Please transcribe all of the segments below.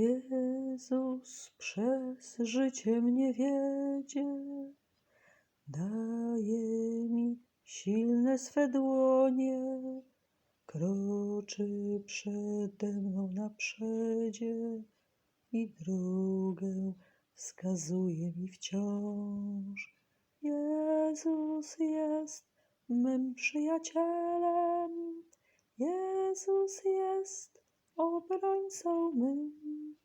Jezus przez życie mnie wiedzie, daje mi silne swe dłonie, kroczy przede mną na przedzie i drogę wskazuje mi wciąż. Jezus jest mym przyjacielem, Jezus jest obrońcą mym.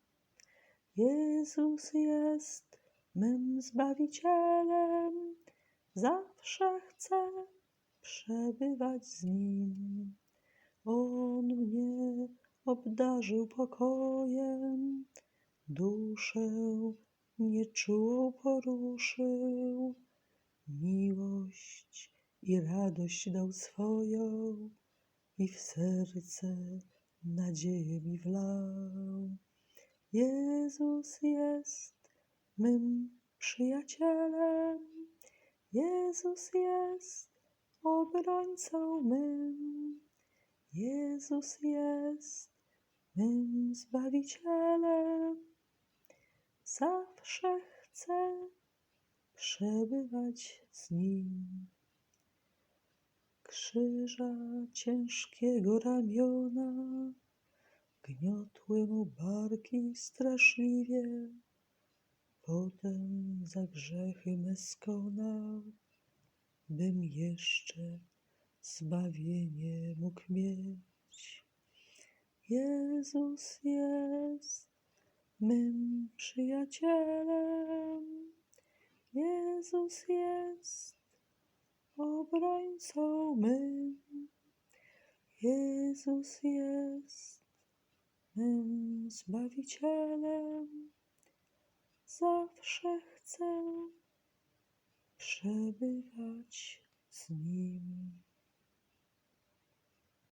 Jezus jest mym Zbawicielem, zawsze chcę przebywać z Nim. On mnie obdarzył pokojem, duszę nieczułą poruszył, miłość i radość dał swoją i w serce nadzieję mi wlał. Jezus jest mym przyjacielem, Jezus jest obrońcą mym, Jezus jest mym Zbawicielem. Zawsze chcę przebywać z Nim. Krzyża ciężkiego ramiona gniotły mu barki straszliwie. Potem za grzechy me skonał, bym jeszcze zbawienie mógł mieć. Jezus jest mym przyjacielem, Jezus jest obrońcą mym, Jezus jest mym Zbawicielem. Zawsze chcę przebywać z Nim.